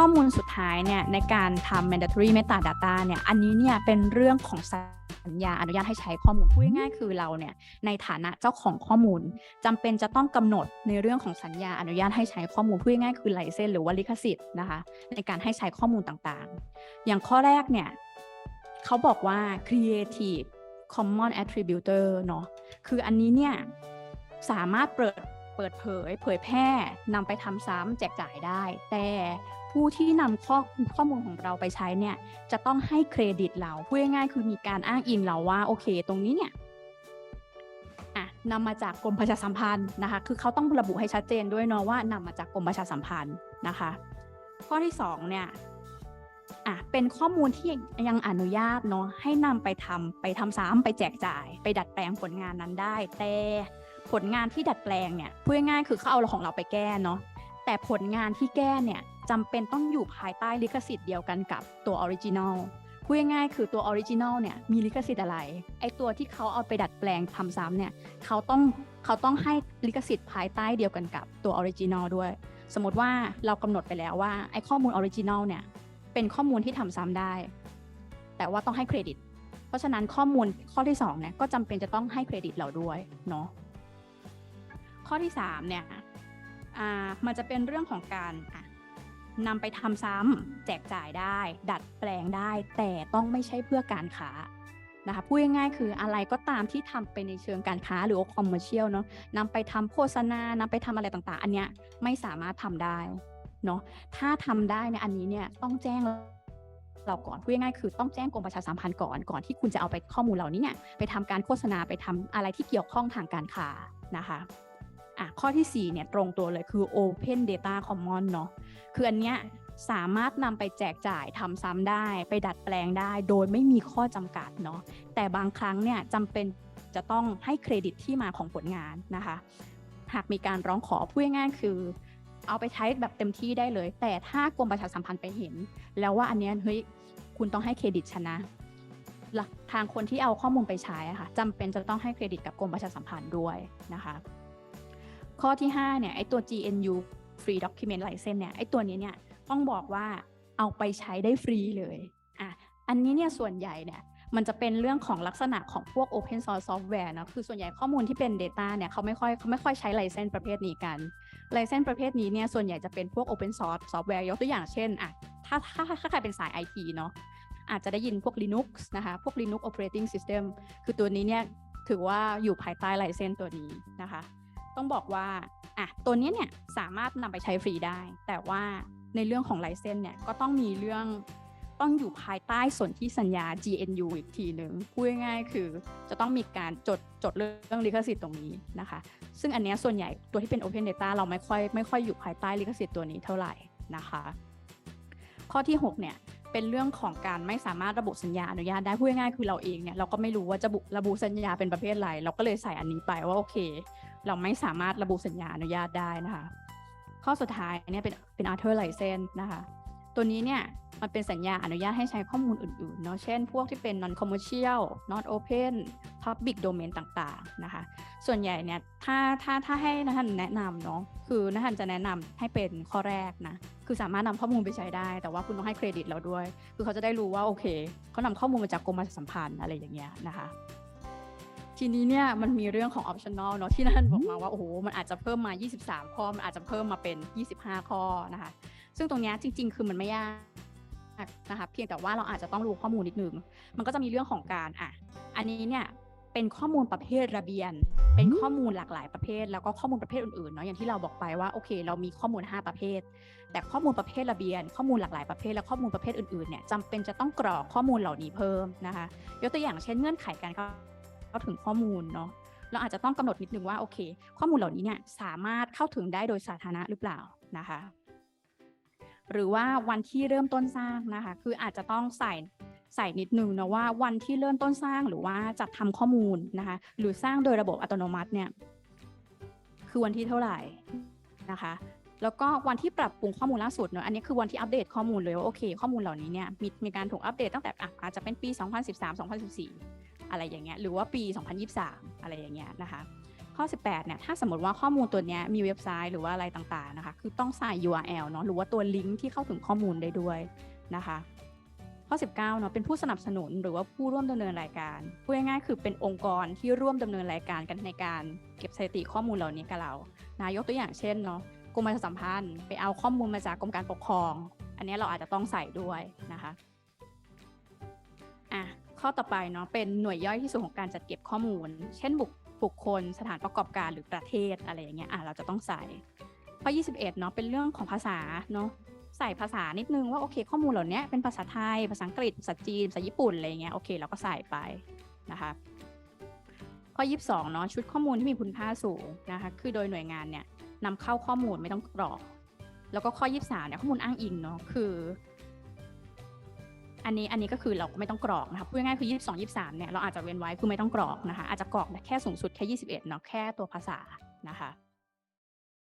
ข้อมูลสุดท้ายเนี่ยในการทำ mandatory metadata เนี่ยอันนี้เนี่ยเป็นเรื่องของสัญญาอนุญาตให้ใช้ข้อมูลพูดง่ายๆคือเราเนี่ยในฐานะเจ้าของข้อมูลจำเป็นจะต้องกำหนดในเรื่องของสัญญาอนุญาตให้ใช้ข้อมูลพูดง่ายๆคือไลเซนหรือว่าลิขสิทธิ์นะคะในการให้ใช้ข้อมูลต่างๆ อย่างข้อแรกเนี่ยเขาบอกว่า creative common attributor เนาะคืออันนี้เนี่ยสามารถเปิดเปิดเผย เผยแพร่นำไปทำซ้ำแจกจ่ายได้ แต่ ผู้ที่นำข้อข้อมูลของเราไปใช้เนี่ยจะต้องให้เครดิตเราพูดง่ายๆคือมีการอ้างอิงเราว่าโอเค ตรงนี้เนี่ยอะนำมาจากกรมประชาสัมพันธ์นะคะ คือเขาต้องระบุให้ชัดเจนด้วยเนาะว่านำมาจากกรมประชาสัมพันธ์นะคะ ข้อที่สองเนี่ยอะเป็นข้อมูลที่ยังอนุญาตเนาะให้นำไปทำไปทำซ้ำไปแจกจ่าย ไปดัดแปลงผลงานนั้นได้ แต่ผลงานที่ดัดแปลงเนี่ยพูดง่ายๆคือเขาเอาของเราไปแก้เนาะแต่ผลงานที่แก้เนี่ย จำเป็นต้องอยู่ภายใต้ลิขสิทธิ์เดียวกันกับตัวออริจินอลพูดง่ายๆคือตัวออริจินอลเนี่ยมีลิขสิทธิ์อะไร ไอตัวที่เขาเอาไปดัดแปลงทำซ้ำเนี่ยเขาต้องเขาต้องให้ลิขสิทธิ์ภายใต้เดียวกันกับตัวออริจินอลด้วย สมมติว่าเรากำหนดไปแล้วว่าไอข้อมูลออริจินอลเนี่ยเป็นข้อมูลที่ทำซ้ำได้ แต่ว่าต้องให้เครดิต เพราะฉะนั้นข้อมูลข้อที่2เนี่ยก็จำเป็นจะต้องให้เครดิตเราด้วยเนาะข้อที่3เนี่ยอ่ามันจะเป็นเรื่องของการอะ นำไปทำซ้ำแจกจ่ายได้ ดัดแปลงได้ แต่ต้องไม่ใช่เพื่อการค้านะคะพูดง่ายๆคืออะไรก็ตามที่ทำไปในเชิงการค้าหรือคอมเมอร์เชียลเนาะนำไปทำโฆษณานำไปทำอะไรต่างๆ อันเนี้ยไม่สามารถทำได้เนาะถ้าทำได้เนี่ยอันนี้เนี่ยต้องแจ้งเราก่อนพูดง่ายๆคือต้องแจ้งกรมประชาสัมพันธ์ก่อนก่อนที่คุณจะเอาไปข้อมูลเหล่านี้เนี่ยไปทำการโฆษณาไปทำอะไรที่เกี่ยวข้องทางการค้านะคะ อะข้อที่ 4 เนี่ยตรงตัวเลยคือ Open Data Common เนาะคืออันเนี้ยสามารถนำไปแจกจ่ายทำซ้ำได้ ไปดัดแปลงได้ โดยไม่มีข้อจำกัดเนาะแต่บางครั้งเนี่ยจำเป็นจะต้องให้เครดิตที่มาของผลงานนะคะ หากมีการร้องขอพูดง่ายๆคือ เอาไปใช้แบบเต็มที่ได้เลย แต่ถ้ากรมประชาสัมพันธ์ไปเห็น แล้วว่าอันเนี้ยเฮ้ยคุณต้องให้เครดิตชนะทางคนที่เอาข้อมูลไปใช้อะค่ะจำเป็นจะต้องให้เครดิตกับกรมประชาสัมพันธ์ด้วยนะคะ ข้อที่5เนี่ยไอตัว GNU Free Document License เนี่ยไอตัวนี้เนี่ยต้องบอกว่าเอาไปใช้ได้ฟรีเลยอะอันนี้เนี่ยส่วนใหญ่เนี่ยมันจะเป็นเรื่องของลักษณะของพวก Open Source Software นะคือส่วนใหญ่ข้อมูลที่เป็น Data เนี่ยเขาไม่ค่อยเขาไม่ค่อยใช้ไลเซนส์ประเภทนี้กันไลเซนส์ประเภทนี้เนี่ยส่วนใหญ่จะเป็นพวก Open Source Software ยกตัวอย่างเช่นอะถ้าถ้าถ้าใครเป็นสาย IT เนาะอาจจะได้ยินพวก Linux นะคะพวก Linux Operating System คือตัวนี้เนี่ยถือว่าอยู่ภายใต้ไลเซนส์ตัวนี้นะคะ ต้องบอกว่าอะตัวนี้เนี่ยสามารถนำไปใช้ฟรีได้ แต่ว่าในเรื่องของไลเซนส์เนี่ยก็ต้องมีเรื่องต้องอยู่ภายใต้ส่วนที่สัญญา GNU อีกทีหนึ่งพูดง่ายๆคือจะต้องมีการจดจดเรื่องลิขสิทธิ์ตรงนี้นะคะ ซึ่งอันนี้ส่วนใหญ่ตัวที่เป็น Open Data เราไม่ค่อยไม่ค่อยอยู่ภายใต้ลิขสิทธิ์ตัวนี้เท่าไหร่นะคะ ข้อที่ 6 เนี่ยเป็นเรื่องของการไม่สามารถระบุสัญญาอนุญาตได้พูดง่ายๆคือเราเองเนี่ยเราก็ไม่รู้ว่าจะระบุสัญญาเป็นประเภทอะไรเราก็เลยใส่อันนี้ไปว่าโอเค เราไม่สามารถระบุสัญญาอนุญาตได้นะคะ ข้อสุดท้ายเนี่ยเป็นเป็น Author License นะคะ ตัวนี้เนี่ยมันเป็นสัญญาอนุญาตให้ใช้ข้อมูลอื่นๆเนาะเช่นพวกที่เป็น non commercial not open public domain ต่างๆนะคะ ส่วนใหญ่เนี่ยถ้าถ้าถ้าให้นะท่านแนะนำเนาะคือนะท่านจะแนะนำให้เป็นข้อแรกนะคือสามารถนำข้อมูลไปใช้ได้ แต่ว่าคุณต้องให้เครดิตเราด้วย คือเขาจะได้รู้ว่าโอเคเขานำข้อมูลมาจากกรมประชาสัมพันธ์อะไรอย่างเงี้ยนะคะ ทีนี้เนี่ยมันมีเรื่องของ optional เนาะที่นั่นบอกมาว่าโอ้โหมันอาจจะเพิ่มมา 23 ข้อ มันอาจจะเพิ่มมาเป็น 25 ข้อนะคะ ซึ่งตรงนี้จริง ๆ คือมันไม่ยากนะคะเพียงแต่ว่าเราอาจจะต้องรู้ข้อมูลนิดนึง มันก็จะมีเรื่องของการอะอันนี้เนี่ยเป็นข้อมูลประเภทระเบียน เป็นข้อมูลหลากหลายประเภท แล้วก็ข้อมูลประเภทอื่นๆเนาะอย่างที่เราบอกไปว่าโอเค เรามีข้อมูล 5 ประเภท แต่ข้อมูลประเภทระเบียน ข้อมูลหลากหลายประเภทและข้อมูลประเภทอื่นๆเนี่ยจำเป็นจะต้องกรอกข้อมูลเหล่านี้เพิ่มนะคะ ยกตัวอย่างเช่นเงื่อนไขการเข้า ถึงข้อมูลเนาะเราอาจจะต้องกำหนดนิดนึงว่าโอเค ข้อมูลเหล่านี้เนี่ยสามารถเข้าถึงได้โดยสาธารณะหรือเปล่านะคะ หรือว่าวันที่เริ่มต้นสร้างนะคะ คืออาจจะต้องใส่ใส่นิดนึงนะว่าวันที่เริ่มต้นสร้างหรือว่าจัดทำข้อมูลนะคะ หรือสร้างโดยระบบอัตโนมัติเนี่ยคือวันที่เท่าไหร่นะคะแล้วก็วันที่ปรับปรุงข้อมูลล่าสุดเนอะอันนี้คือวันที่อัปเดตข้อมูลเลยว่าโอเค ข้อมูลเหล่านี้เนี่ยมีมีการถูกอัปเดตตั้งแต่อาจจะเป็นปี 2013 2014 อะไรอย่างเงี้ยหรือว่าปี 2023 อะไรอย่างเงี้ยนะคะ ข้อ 18เนี่ยถ้าสมมติว่าข้อมูลตัวเนี้ยมีเว็บไซต์หรือว่าอะไรต่างๆนะคะคือต้องใส่ URL เนาะหรือว่าตัวลิงก์ที่เข้าถึงข้อมูลได้ด้วยนะคะข้อ 19เนาะเป็นผู้สนับสนุนหรือว่าผู้ร่วมดำเนินรายการพูดง่ายๆคือเป็นองค์กรที่ร่วมดำเนินรายการกันในการเก็บสถิติข้อมูลเหล่านี้กับเรานายกตัวอย่างเช่นเนาะกรมประชาสัมพันธ์ไปเอาข้อมูลมาจากกรมการปกครอง อันนี้เราอาจจะต้องใส่ด้วยนะคะอะ ข้อต่อไปเนาะเป็นหน่วยย่อยที่สุดของการจัดเก็บข้อมูล เช่นบุคบุคคลสถานประกอบการหรือประเทศอะไรอย่างเงี้ยอะเราจะต้องใส่ข้อ21เนาะเป็นเรื่องของภาษาเนาะใส่ภาษานิดนึงว่าโอเค ข้อมูลเหล่านี้เป็นภาษาไทย ภาษาอังกฤษภาษาจีนภาษาญี่ปุ่นอะไรเงี้ยโอเคเราก็ใส่ไปนะคะข้อ 22เนาะชุดข้อมูลที่มีคุณค่าสูงนะคะคือโดยหน่วยงานเนี่ยนำเข้าข้อมูลไม่ต้องกรอก แล้วก็ข้อ 23เนี่ยข้อมูลอ้างอิงเนาะคือ อันนี้อันนี้ก็คือเราก็ไม่ต้องกรอกนะคะพูดง่ายคือ 22 23เนี่ยเราอาจจะเว้นไว้คือไม่ต้องกรอกนะคะอาจจะกรอกแค่สูงสุดแค่ 21เนาะแค่ตัวภาษานะคะ